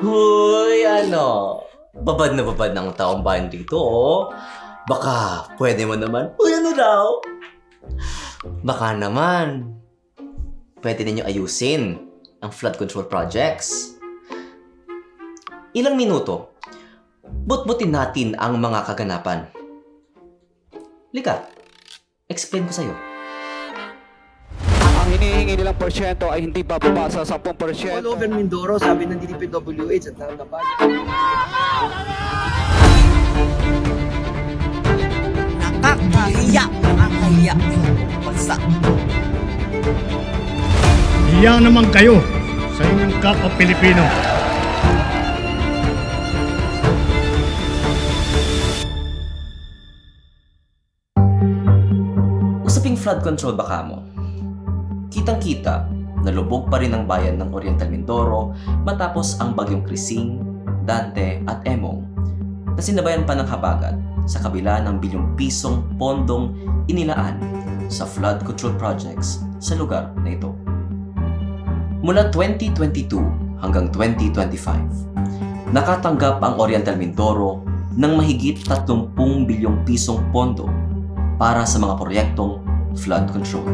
Huy, ano? Babad na babad ng taong bayan dito, oh. Baka pwede mo naman. Uy, ano raw? Baka naman. Pwede ninyo ayusin ang flood control projects. Ilang minuto, butbutin natin ang mga kaganapan. Lika, explain ko sa'yo. Hinihingi nilang porsyento ay hindi bababa sa 10%. All over Mindoro, sabi ng DPWH at nakakapal. Nakakahiya! Nakakahiya! Bansa! Hiya naman kayo sa inyong kapwa Pilipino. Usaping flood control baka mo. Kitang-kita na lubog pa rin ang bayan ng Oriental Mindoro matapos ang bagyong Krising, Dante at Emong na sinabayan pa ng habagat sa kabila ng bilyong pisong pondong inilaan sa flood control projects sa lugar na ito. Mula 2022 hanggang 2025, nakatanggap ang Oriental Mindoro ng mahigit 30 bilyong pisong pondo para sa mga proyektong flood control.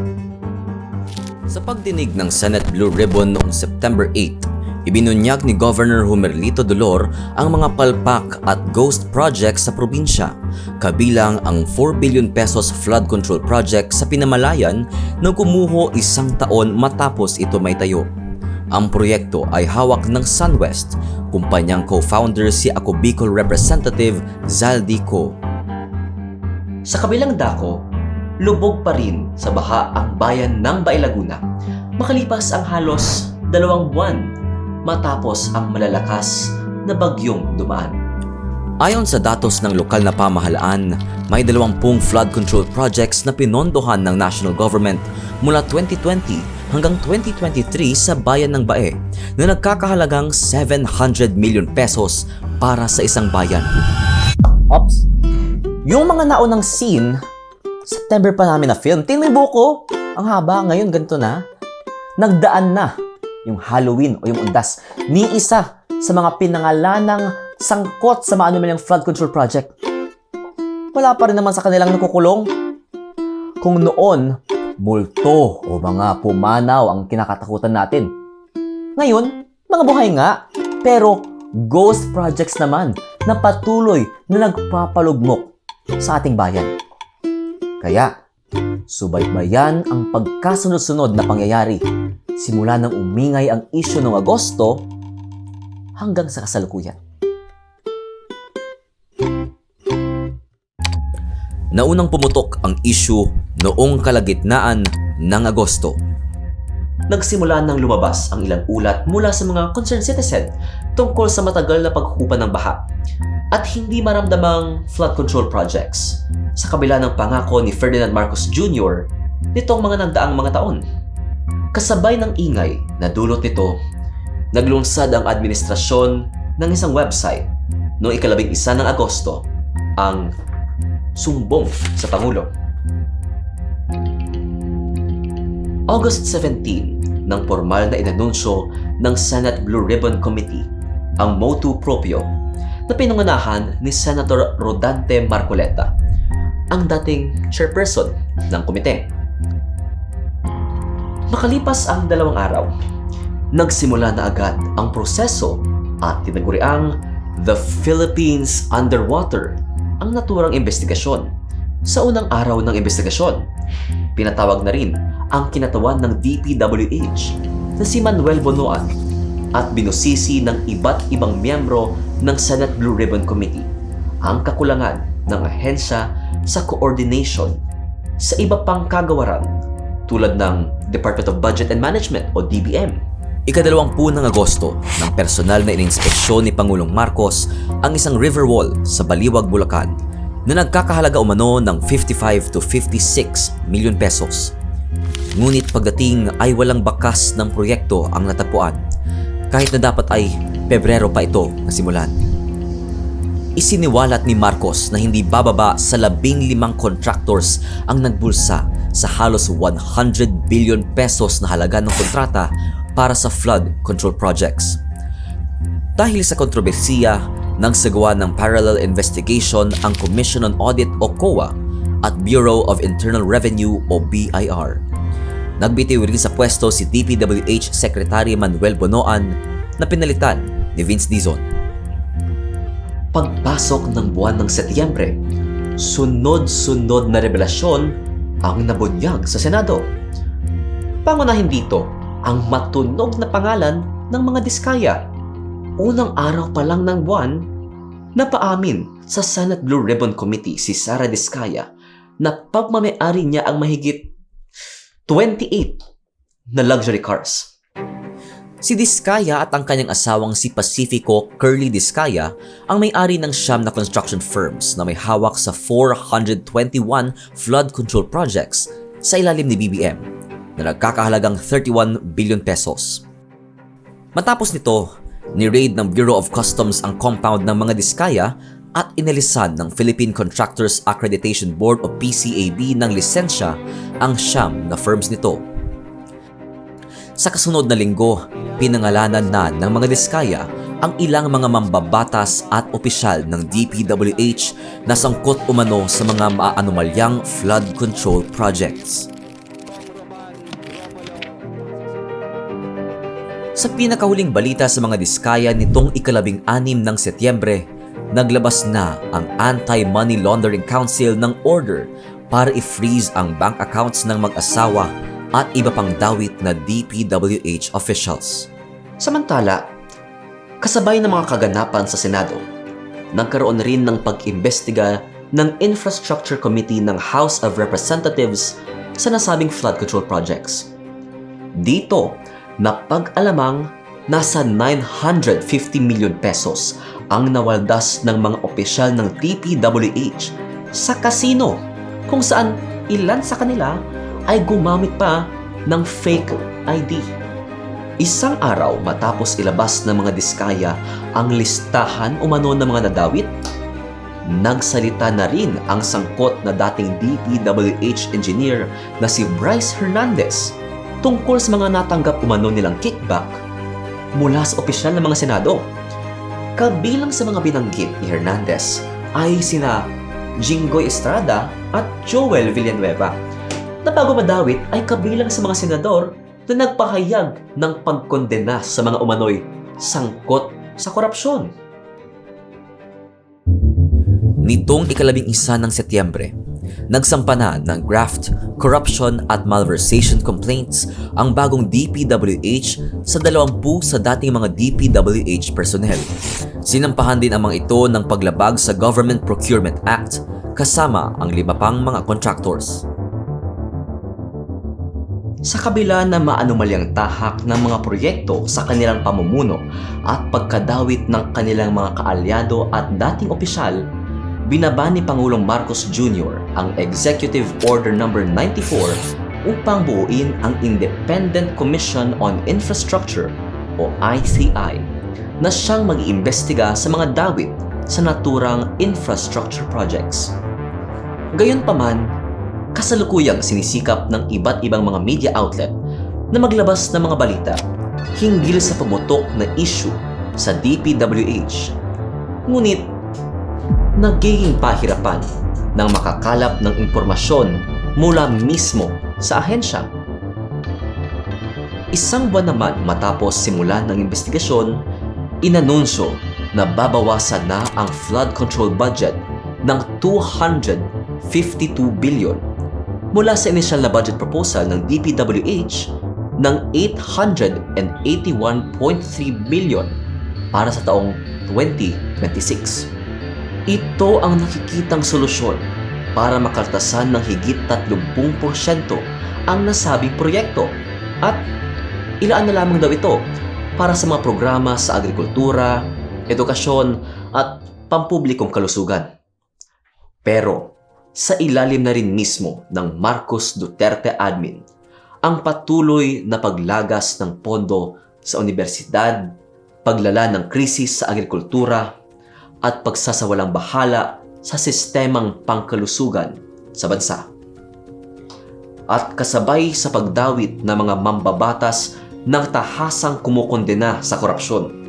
Sa pagdinig ng Senate Blue Ribbon noong September 8, ibinunyag ni Governor Humerlito Dolor ang mga palpak at ghost projects sa probinsya, kabilang ang 4 billion pesos flood control project sa Pinamalayan na kumuho isang taon matapos ito may tayo. Ang proyekto ay hawak ng SunWest, kumpanyang co-founder si Ako Bicol Representative Zaldi Co. Sa kabilang dako, lubog pa rin sa baha ang bayan ng Bailaguna makalipas ang halos dalawang buwan matapos ang malalakas na bagyong dumaan. Ayon sa datos ng lokal na pamahalaan, may 20 flood control projects na pinondohan ng national government mula 2020 hanggang 2023 sa bayan ng Bae na nagkakahalagang 700 million pesos para sa isang bayan. Ops, yung mga naunang scene, September pa namin na film. Tingnan mo buko. Ang haba, ngayon ganito na. Nagdaan na yung Halloween o yung undas ni isa sa mga pinangalanang sangkot sa maano yung flood control project. Wala pa rin naman sa kanilang nakukulong. Kung noon, multo o mga pumanaw ang kinakatakutan natin. Ngayon, mga buhay nga, pero ghost projects naman na patuloy na nagpapalugmok sa ating bayan. Kaya, subaybayan ang pagkasunod-sunod na pangyayari simula nang umingay ang isyu noong Agosto hanggang sa kasalukuyan. Naunang pumutok ang isyu noong kalagitnaan ng Agosto. Nagsimula nang lumabas ang ilang ulat mula sa mga concerned citizen tungkol sa matagal na paghupa ng baha at hindi maramdamang flood control projects sa kabila ng pangako ni Ferdinand Marcos Jr. nitong mga nagdaang mga taon. Kasabay ng ingay na dulot nito, naglunsad ang administrasyon ng isang website noong ikalabing isa ng Agosto, ang Sumbong sa Pangulo. August 17, nang formal na inanunsyo ng Senate Blue Ribbon Committee ang motu proprio na pinangunahan ni Senator Rodante Marcoleta, ang dating chairperson ng komite. Makalipas ang dalawang araw, nagsimula na agad ang proseso at tinaguriang The Philippines Underwater ang naturang investigasyon. Sa unang araw ng investigasyon, pinatawag na rin ang kinatawan ng DPWH na si Manuel Bonoan at binusisi ng iba't ibang miyembro ng Senate Blue Ribbon Committee ang kakulangan ng ahensya sa coordination sa iba pang kagawaran tulad ng Department of Budget and Management o DBM. Ikadalawampu ng Agosto, ng personal na ininspeksyon ni Pangulong Marcos ang isang river wall sa Baliwag, Bulacan na nagkakahalaga umano ng 55 to 56 milyon pesos. Ngunit pagdating ay walang bakas ng proyekto ang natagpuan kahit na dapat ay Pebrero pa ito nasimulan. Isiniwalat ni Marcos na hindi bababa sa labing limang contractors ang nagbulsa sa halos 100 billion pesos na halaga ng kontrata para sa flood control projects. Dahil sa kontrobersiya, nagsagawa ng parallel investigation ang Commission on Audit o COA at Bureau of Internal Revenue o BIR. Nagbitiw rin sa pwesto si DPWH Secretary Manuel Bonoan na pinalitan ni Vince Dizon. Pagpasok ng buwan ng Setyembre, sunod-sunod na revelasyon ang nabunyag sa Senado. Pangunahin dito ang matunog na pangalan ng mga diskaya. Unang araw pa lang ng buwan, napaamin sa Senate Blue Ribbon Committee si Sara Diskaya na pagmamayari niya ang mahigit 28 na luxury cars. Si Diskaya at ang kanyang asawang si Pacifico Curly Diskaya ang may-ari ng siyam na construction firms na may hawak sa 421 flood control projects sa ilalim ni BBM na nagkakahalagang 31 billion pesos. Matapos nito, ni-raid ng Bureau of Customs ang compound ng mga Diskaya at inilisan ng Philippine Contractors Accreditation Board o PCAB ng lisensya ang siyam na firms nito. Sa kasunod na linggo, pinangalanan na ng mga diskaya ang ilang mga mambabatas at opisyal ng DPWH na sangkot umano sa mga maanomalyang flood control projects. Sa pinakahuling balita sa mga diskaya nitong ikalabing anim ng Setyembre, naglabas na ang Anti-Money Laundering Council ng order para i-freeze ang bank accounts ng mag-asawa at iba pang dawit na DPWH officials. Samantala, kasabay ng mga kaganapan sa Senado, nagkaroon rin ng pag-imbestiga ng Infrastructure Committee ng House of Representatives sa nasabing flood control projects. Dito, napag-alamang nasa 950 million pesos ang nawaldas ng mga opisyal ng DPWH sa kasino kung saan ilan sa kanila ay gumamit pa ng fake ID. Isang araw matapos ilabas ng mga diskaya ang listahan umano ng mga nadawit, nagsalita na rin ang sangkot na dating DPWH engineer na si Bryce Hernandez tungkol sa mga natanggap umano nilang kickback mula sa opisyal ng mga Senado. Kabilang sa mga binanggit ni Hernandez ay sina Jinggoy Estrada at Joel Villanueva na bago madawit ay kabilang sa mga senador na nagpahayag ng pagkondena sa mga umano'y sangkot sa korupsyon. Nitong ikalabing isa ng Setyembre, nagsampa na ng graft, corruption at malversation complaints ang bagong DPWH sa 20 sa dating mga DPWH personnel. Sinampahan din ang mga ito ng paglabag sa Government Procurement Act kasama ang lima pang mga contractors. Sa kabila na maanumalyang tahak ng mga proyekto sa kanilang pamumuno at pagkadawit ng kanilang mga kaalyado at dating opisyal, binaba ni Pangulong Marcos Jr. ang Executive Order No. 94 upang buuin ang Independent Commission on Infrastructure o ICI na siyang mag-iimbestiga sa mga dawit sa naturang infrastructure projects. Gayunpaman, kasalukuyang sinisikap ng iba't ibang mga media outlet na maglabas ng mga balita hinggil sa pumutok na issue sa DPWH. Ngunit, nagiging pahirapan ng makakalap ng impormasyon mula mismo sa ahensya. Isang buwan naman matapos simulan ng investigasyon, inanunsyo na babawasan na ang flood control budget ng 252 billion mula sa initial na budget proposal ng DPWH ng 881.3 billion para sa taong 2026. Ito ang nakikitang solusyon para makaltasan ng higit 30% ang nasabing proyekto at ilaan na lamang daw ito para sa mga programa sa agrikultura, edukasyon at pampublikong kalusugan. Pero sa ilalim na rin mismo ng Marcos Duterte admin ang patuloy na paglagas ng pondo sa universidad, paglala ng krisis sa agrikultura, at pagsasawalang bahala sa sistemang pangkalusugan sa bansa. At kasabay sa pagdawit ng mga mambabatas ng tahasang kumukondena sa korupsyon.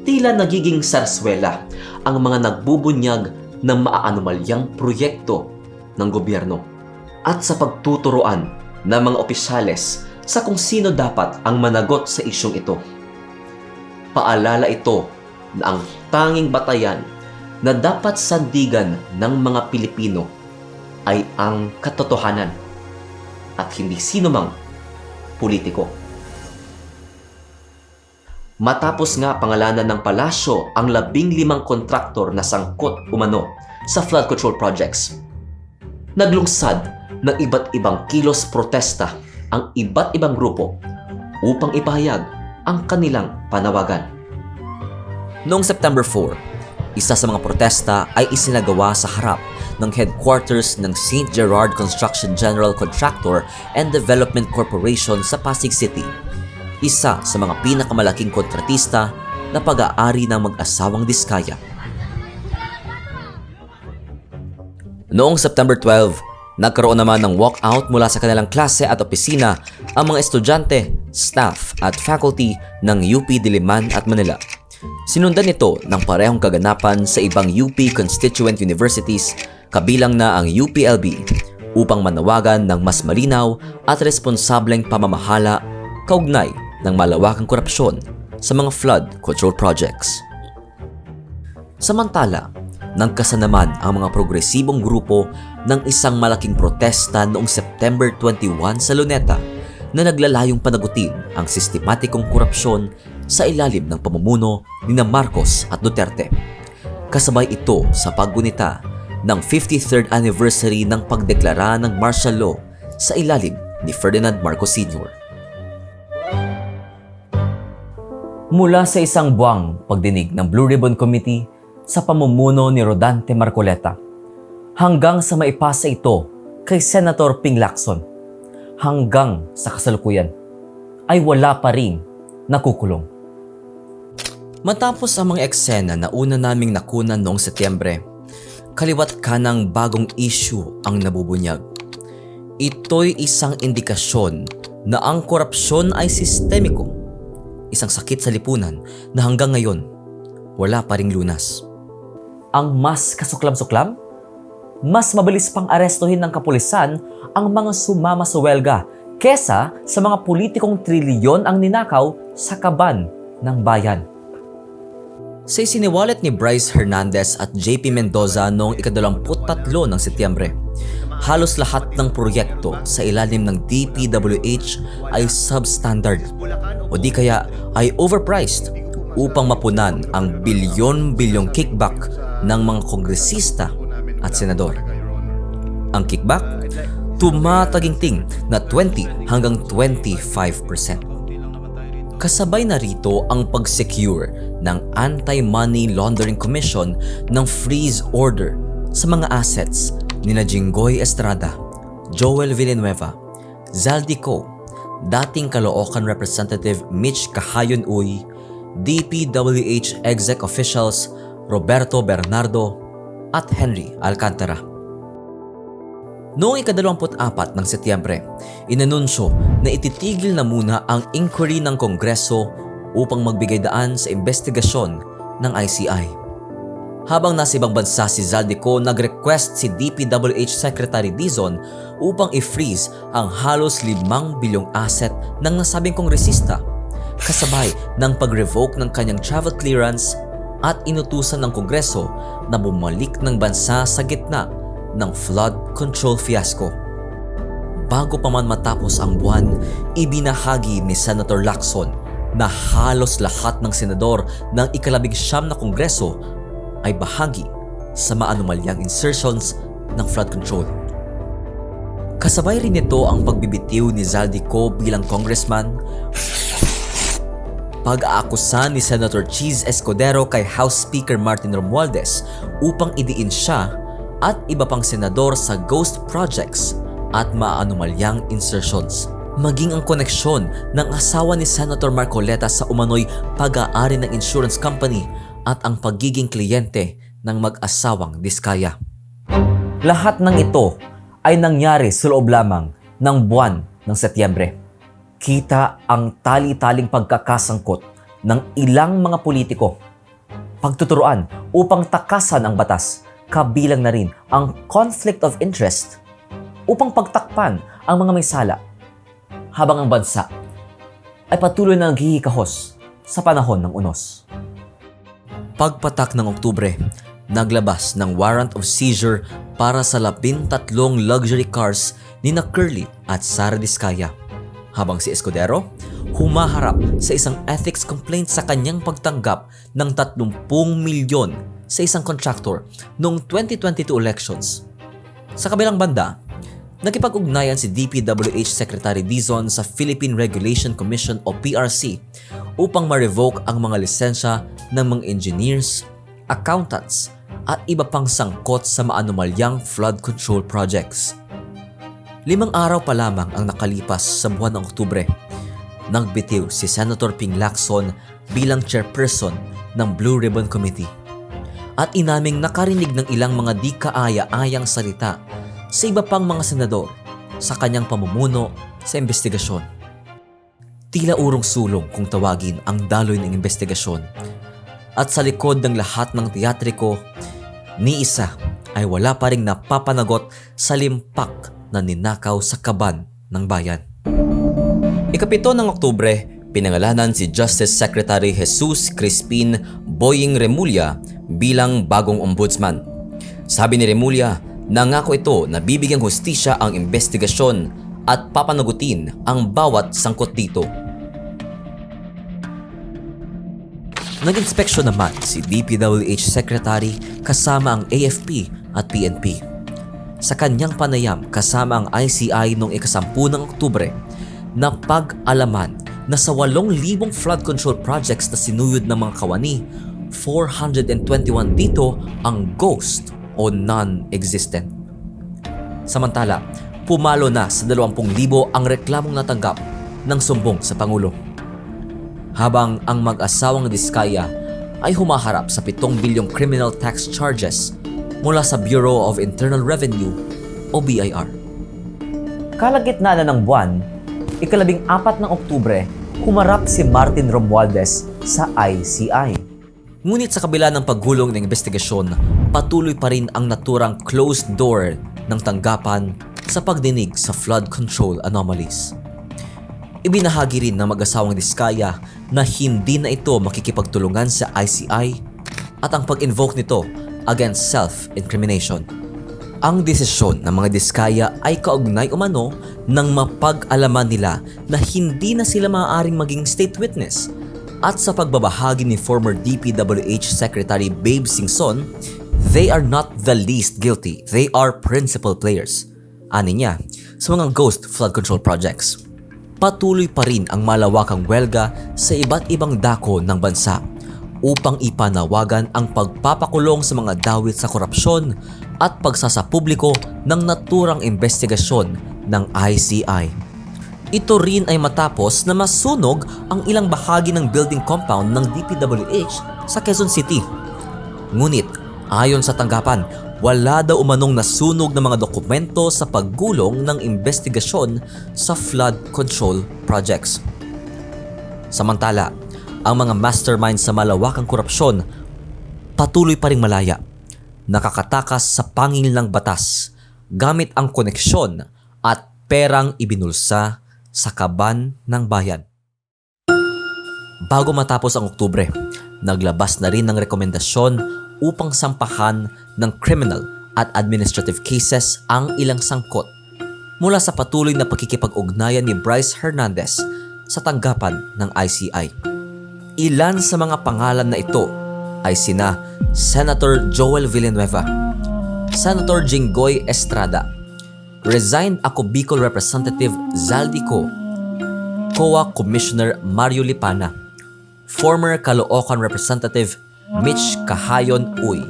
tila nagiging sarswela ang mga nagbubunyag ng maaanomalyang proyekto ng gobyerno at sa pagtuturoan ng mga opisyales sa kung sino dapat ang managot sa isyong ito. Paalala ito na ang tanging batayan na dapat sandigan ng mga Pilipino ay ang katotohanan at hindi sino mang politiko. Matapos nga pangalanan ng palasyo ang labing limang kontraktor na sangkot umano sa flood control projects. Naglungsad ng iba't ibang kilos protesta ang iba't ibang grupo upang ipahayag ang kanilang panawagan. Noong September 4, isa sa mga protesta ay isinagawa sa harap ng headquarters ng St. Gerard Construction General Contractor and Development Corporation sa Pasig City. Isa sa mga pinakamalaking kontratista na pag-aari ng mag-asawang Diskaya. Noong September 12, nagkaroon naman ng walkout mula sa kanilang klase at opisina ang mga estudyante, staff at faculty ng UP Diliman at Manila. Sinundan ito ng parehong kaganapan sa ibang UP constituent universities kabilang na ang UPLB upang manawagan ng mas malinaw at responsableng pamamahala kaugnay ng malawakang korupsyon sa mga flood control projects. Samantala, nagkasa naman ang mga progresibong grupo ng isang malaking protesta noong September 21 sa Luneta na naglalayong panagutin ang sistematikong korupsyon sa ilalim ng pamumuno ni na Marcos at Duterte. Kasabay ito sa paggunita ng 53rd anniversary ng pagdeklara ng martial law sa ilalim ni Ferdinand Marcos Sr. Mula sa isang buwang pagdinig ng Blue Ribbon Committee sa pamumuno ni Rodante Marcoleta hanggang sa maipasa ito kay Senator Ping Lacson hanggang sa kasalukuyan ay wala pa rin nakukulong. Matapos ang mga eksena na una naming nakunan noong Setyembre, kaliwat ka ng bagong issue ang nabubunyag. Ito'y isang indikasyon na ang korupsyon ay sistemiko isang sakit sa lipunan na hanggang ngayon wala pa ring lunas. Ang mas kasuklam-suklam? Mas mabilis pang arestuhin ng kapulisan ang mga sumama sa welga kesa sa mga politikong trilyon ang ninakaw sa kaban ng bayan. Sa isiniwalat ni Bryce Hernandez at JP Mendoza noong ikadalamput-tatlo ng Setyembre, halos lahat ng proyekto sa ilalim ng DPWH ay substandard o di kaya ay overpriced upang mapunan ang bilyon-bilyong kickback ng mga kongresista at senador. Ang kickback, tumataginting na 20 hanggang 25%. Kasabay na rito ang pag-secure ng Anti-Money Laundering Commission ng freeze order sa mga assets ni na Jinggoy Estrada, Joel Villanueva, Zaldico, dating Caloocan Representative Mitch Kahayon Uy, DPWH exec officials Roberto Bernardo at Henry Alcantara. Noong ikadalawamput-apat ng Setyembre, inanunsyo na ititigil na muna ang inquiry ng Kongreso upang magbigay daan sa investigasyon ng ICI. Habang nasa ibang bansa si Zaldico, nag-request si DPWH Secretary Dizon upang i-freeze ang halos 5 bilyong asset ng nasabing kongresista kasabay ng pag-revoke ng kanyang travel clearance at inutusan ng Kongreso na bumalik ng bansa sa gitna ng flood control fiasco. Bago pa man matapos ang buwan, ibinahagi ni Senator Lacson na halos lahat ng senador ng ikalabing siyam na kongreso ay bahagi sa maanumalyang insertions ng flood control. Kasabay rin nito ang pagbibitiw ni Zaldico bilang congressman, pag-aakusa ni Senator Cheese Escudero kay House Speaker Martin Romualdez upang idiin siya at iba pang senador sa ghost projects at maanumalyang insertions. Maging ang koneksyon ng asawa ni Senator Marcoleta sa umano'y pag-aari ng insurance company at ang pagiging kliyente ng mag-asawang Diskaya. Lahat ng ito ay nangyari sa loob lamang ng buwan ng Setyembre. Kita ang tali-taling pagkakasangkot ng ilang mga politiko pagtuturuan upang takasan ang batas, kabilang na rin ang conflict of interest upang pagtakpan ang mga may sala habang ang bansa ay patuloy na naghihikahos sa panahon ng unos. Pagpatak ng Oktubre, naglabas ng warrant of seizure para sa labintatlong luxury cars ni na Curly at Sara Diskaya. Habang si Escudero, humaharap sa isang ethics complaint sa kanyang pagtanggap ng 30 milyon sa isang contractor noong 2022 elections. Sa kabilang banda, nakipag-ugnayan si DPWH Secretary Dizon sa Philippine Regulation Commission o PRC upang ma-revoke ang mga lisensya ng mga engineers, accountants, at iba pang sangkot sa maanumalyang flood control projects. Limang araw pa lamang ang nakalipas sa buwan ng Oktubre. Nagbitiw si Senator Ping Lacson bilang chairperson ng Blue Ribbon Committee. At inaming nakarinig ng ilang mga di kaaya-ayang salita sa iba pang mga senador sa kanyang pamumuno sa investigasyon. Tila urong sulong kung tawagin ang daloy ng investigasyon. At sa likod ng lahat ng teatriko, ni isa ay wala pa ring napapanagot sa limpak na ninakaw sa kaban ng bayan. Ikapito ng Oktubre, pinangalanan si Justice Secretary Jesus Crispin Boying Remulla bilang bagong ombudsman. Sabi ni Remulla, nangako ito na bibigyang hustisya ang investigasyon at papanagutin ang bawat sangkot dito. Nag-inspeksyon naman si DPWH Secretary kasama ang AFP at PNP. Sa kanyang panayam kasama ang ICI noong ikasampu ng Oktubre, na pag-alaman na sa 8,000 flood control projects na sinuyod ng mga kawani, 421 dito ang ghost o non-existent. Samantala, pumalo na sa 20,000 ang reklamong natanggap ng sumbong sa Pangulo. Habang ang mag-asawang Diskaya ay humaharap sa 7 bilyong criminal tax charges mula sa Bureau of Internal Revenue o BIR. Kalagitnaan na ng buwan, ikalabing apat ng Oktubre, humarap si Martin Romualdez sa ICI. Ngunit sa kabila ng paggulong ng investigasyon, patuloy pa rin ang naturang closed door ng tanggapan sa pagdinig sa flood control anomalies. Ibinahagi rin ng mag-asawang Diskaya na hindi na ito makikipagtulungan sa ICI at ang pag-invoke nito against self-incrimination. Ang desisyon ng mga Diskaya ay kaugnay umano nang mapag-alaman nila na hindi na sila maaaring maging state witness at sa pagbabahagi ni former DPWH Secretary Babe Singson, they are not the least guilty, they are principal players. Ani niya, sa mga ghost flood control projects. Patuloy pa rin ang malawakang welga sa iba't ibang dako ng bansa upang ipanawagan ang pagpapakulong sa mga dawit sa korupsyon at pagsasapubliko ng naturang investigasyon ng ICI. Ito rin ay matapos na masunog ang ilang bahagi ng building compound ng DPWH sa Quezon City. Ngunit ayon sa tanggapan, wala daw umanong nasunog ng mga dokumento sa paggulong ng investigasyon sa flood control projects. Samantala, ang mga mastermind sa malawakang korupsyon patuloy pa ring malaya, nakakatakas sa pangil ng batas gamit ang koneksyon at perang ibinulsa sa kaban ng bayan. Bago matapos ang Oktubre, naglabas na rin ng rekomendasyon upang sampahan ng criminal at administrative cases ang ilang sangkot mula sa patuloy na pagkikipag-ugnayan ni Bryce Hernandez sa tanggapan ng ICI. Ilan sa mga pangalan na ito ay sina Senator Joel Villanueva, Senator Jinggoy Estrada, resigned ako Bicol Representative Zaldico, COA Commissioner Mario Lipana, former Caloocan Representative Mitch Kahayon Uy,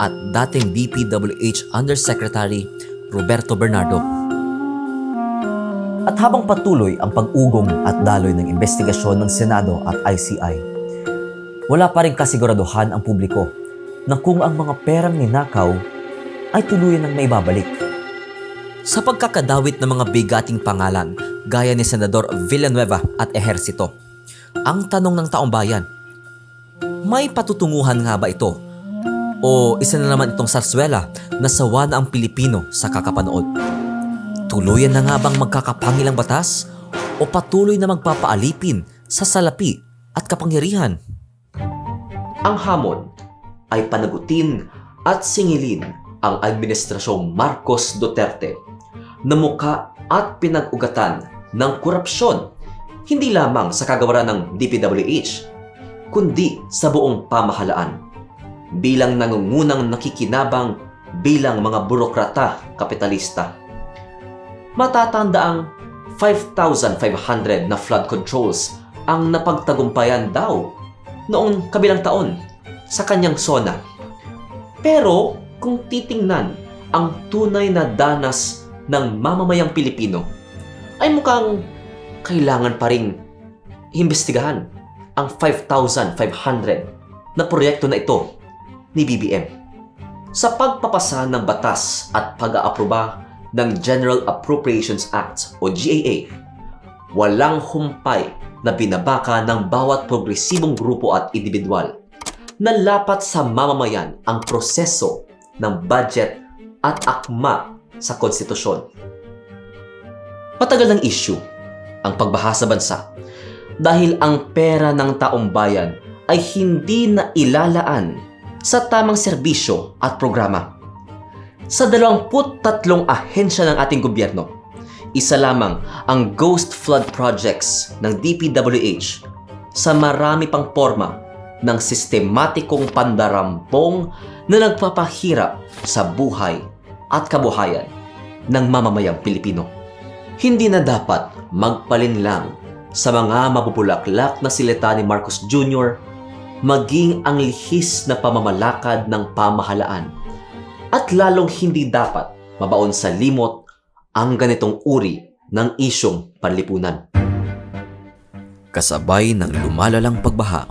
at dating DPWH Undersecretary Roberto Bernardo. At habang patuloy ang pag-ugong at daloy ng investigasyon ng Senado at ICI, wala pa rin kasiguraduhan ang publiko na kung ang mga perang ninakaw ay tuluyan ng maibabalik. Sa pagkakadawit ng mga bigating pangalan gaya ni Senador Villanueva at Ejercito, ang tanong ng taong bayan, May patutunguhan nga ba ito? O isa na naman itong sarswela na sawa na ang Pilipino sa kakapanood? Tuluyan na nga bang magkakapangil ang batas? O patuloy na magpapaalipin sa salapi at kapangyarihan? Ang hamon ay panagutin at singilin ang Administrasyong Marcos Duterte na muka at pinag-ugatan ng korupsyon hindi lamang sa kagawaran ng DPWH kundi sa buong pamahalaan bilang nangungunang nakikinabang bilang mga burokrata kapitalista. Matatanda ang 5,500 na flood controls ang napagtagumpayan daw noong kabilang taon sa kanyang sona. Pero kung titingnan ang tunay na danas ng mamamayang Pilipino, ay mukhang kailangan pa rin imbestigahan ang 5,500 na proyekto na ito ni BBM. Sa pagpapasa ng batas at pag-aaproba ng General Appropriations Act o GAA, walang humpay na binabaka ng bawat progresibong grupo at individual na lapat sa mamamayan ang proseso ng budget at akma sa konstitusyon. Patagal ng issue ang pagbaha sa bansa dahil ang pera ng taong bayan ay hindi na ilalaan sa tamang serbisyo at programa. Sa 23 ahensya ng ating gobyerno, isa lamang ang ghost flood projects ng DPWH sa marami pang forma ng sistematikong pandarampong na nagpapahirap sa buhay at kabuhayan ng mamamayang Pilipino. Hindi na dapat magpalinlang sa mga mabubulaklak na silita ni Marcos Jr. maging ang lihis na pamamalakad ng pamahalaan at lalong hindi dapat mabaon sa limot ang ganitong uri ng isyong panlipunan. Kasabay ng lumalalang pagbaha,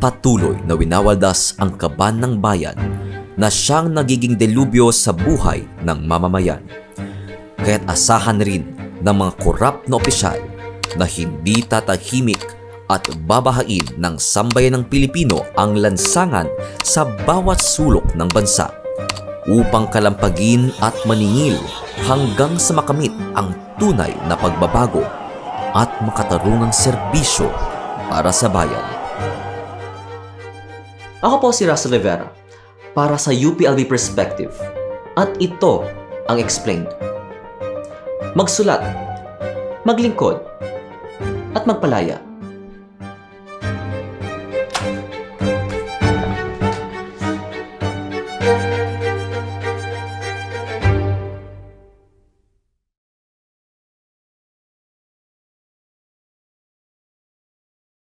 patuloy na winawaldas ang kaban ng bayan na siyang nagiging delubyo sa buhay ng mamamayan. Kaya't asahan rin ng mga korap na opisyal na hindi tatahimik at babahain ng sambayan ng Pilipino ang lansangan sa bawat sulok ng bansa upang kalampagin at maningil hanggang sa makamit ang tunay na pagbabago at makatarungang serbisyo para sa bayan. Ako po si Russell Rivera para sa UPLB Perspective at ito ang Explained. Magsulat, maglingkod, at magpalaya